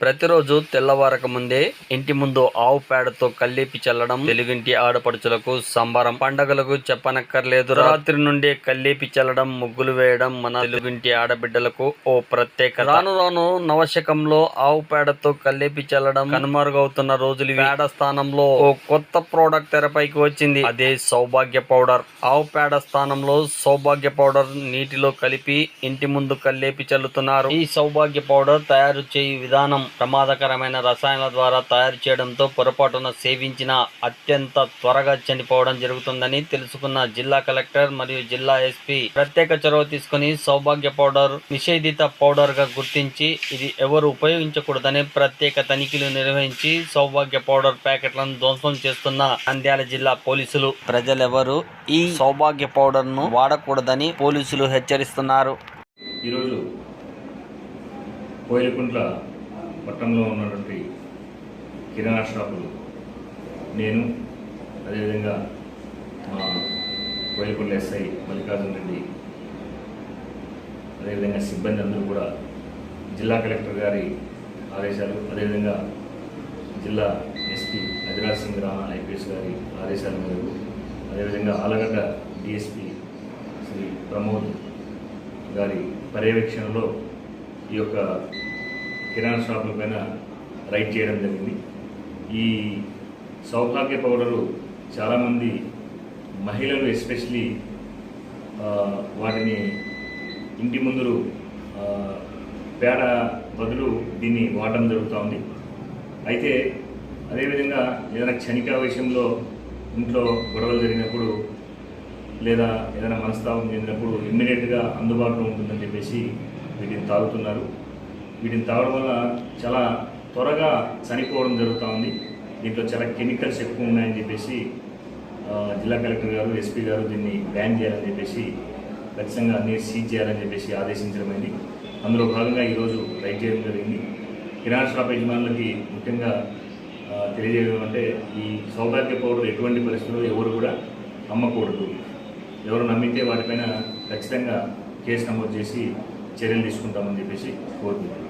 ప్రతిరోజు తెల్లవారక ముందే ఇంటి ముందు ఆవు పేడతో కల్లేపి చల్లడం తెలుగింటి ఆడపడుచులకు సంబరం పండగలకు చెప్పనక్కర్లేదు. రాత్రి నుండే కల్లేపి చల్లడం ముగ్గులు వేయడం మన తెలుగింటి ఆడబిడ్డలకు ఓ ప్రత్యేక రాను రాను నవశకంలో ఆవు పేడతో కల్లేపి చల్లడం కనుమరుగవుతున్న రోజులు పేడ స్థానంలో ఓ కొత్త ప్రోడక్ట్ తెరపైకి వచ్చింది. అదే సౌభాగ్య పౌడర్. ఆవు పేడ స్థానంలో సౌభాగ్య పౌడర్ నీటిలో కలిపి ఇంటి ముందు కల్లేపి చల్లుతున్నారు. ఈ సౌభాగ్య పౌడర్ తయారు చేయు విధానం ప్రమాదకరమైన రసాయనాల ద్వారా తయారు చేయడంతో పొరపాటున సేవించిన అత్యంత త్వరగా చనిపోవడం జరుగుతుందని తెలుసుకున్న జిల్లా కలెక్టర్ మరియు జిల్లా ఎస్పీ ప్రత్యేక చొరవ తీసుకుని సౌభాగ్య పౌడర్ నిషేధిత పౌడర్గా గుర్తించి ఇది ఎవరు ఉపయోగించకూడదని ప్రత్యేక తనిఖీలు నిర్వహించి సౌభాగ్య పౌడర్ ప్యాకెట్లను ధ్వంసం చేస్తున్న నంద్యాల జిల్లా పోలీసులు. ప్రజలెవరు ఈ సౌభాగ్య పౌడర్ను వాడకూడదని పోలీసులు హెచ్చరిస్తున్నారు. ఈరోజు కోయిలకుంట్ల పట్టణంలో ఉన్నటువంటి కిరాణా షాపులు. నేను అదేవిధంగా మా కోయిలకుంట్ల ఎస్ఐ మల్లికార్జున రెడ్డి అదేవిధంగా సిబ్బంది అందరూ కూడా జిల్లా కలెక్టర్ గారి ఆదేశాలు అదేవిధంగా జిల్లా ఎస్పీ అధిరాజ్ సింగ్ రాణా ఐపీఎస్ గారి ఆదేశాల మేరకు అదేవిధంగా ఆలగడ్డ డిఎస్పీ శ్రీ ప్రమోద్ గారి పర్యవేక్షణలో ఈ యొక్క కిరాణా షాపుల పైన రైడ్ చేయడం జరిగింది. ఈ సౌభాగ్య పౌడరు చాలామంది మహిళలు ఎస్పెషలీ వాటిని ఇంటి ముందు పేడ బదులు దీన్ని వాడడం జరుగుతూ ఉంది. అయితే అదేవిధంగా ఏదైనా క్షణిక విషయంలో ఇంట్లో గొడవలు జరిగినప్పుడు లేదా ఏదైనా మనస్తాపం చెందినప్పుడు ఇమ్మీడియట్గా అందుబాటులో ఉంటుందని చెప్పేసి వీటిని తాగుతున్నారు వీటిని తాగడం వల్ల చాలా త్వరగా చనిపోవడం జరుగుతూ ఉంది. దీంట్లో చాలా కెమికల్స్ ఎక్కువ ఉన్నాయని చెప్పేసి జిల్లా కలెక్టర్ గారు ఎస్పీ గారు దీన్ని బ్యాన్ చేయాలని చెప్పేసి ఖచ్చితంగా అన్ని సీజ్ చేయాలని చెప్పేసి ఆదేశించడమైంది అందులో భాగంగా ఈరోజు రైడ్ చేయడం జరిగింది. కిరాణా షాప్ యజమానులకి ముఖ్యంగా తెలియజేయడం అంటే ఈ సౌభాగ్య పౌడర్ ఎటువంటి పరిస్థితుల్లో ఎవరు కూడా అమ్మకూడదు ఎవరు నమ్మితే వాటిపైన ఖచ్చితంగా కేసు నమోదు చేసి చర్యలు తీసుకుంటామని చెప్పేసి కోరుకుంటున్నాను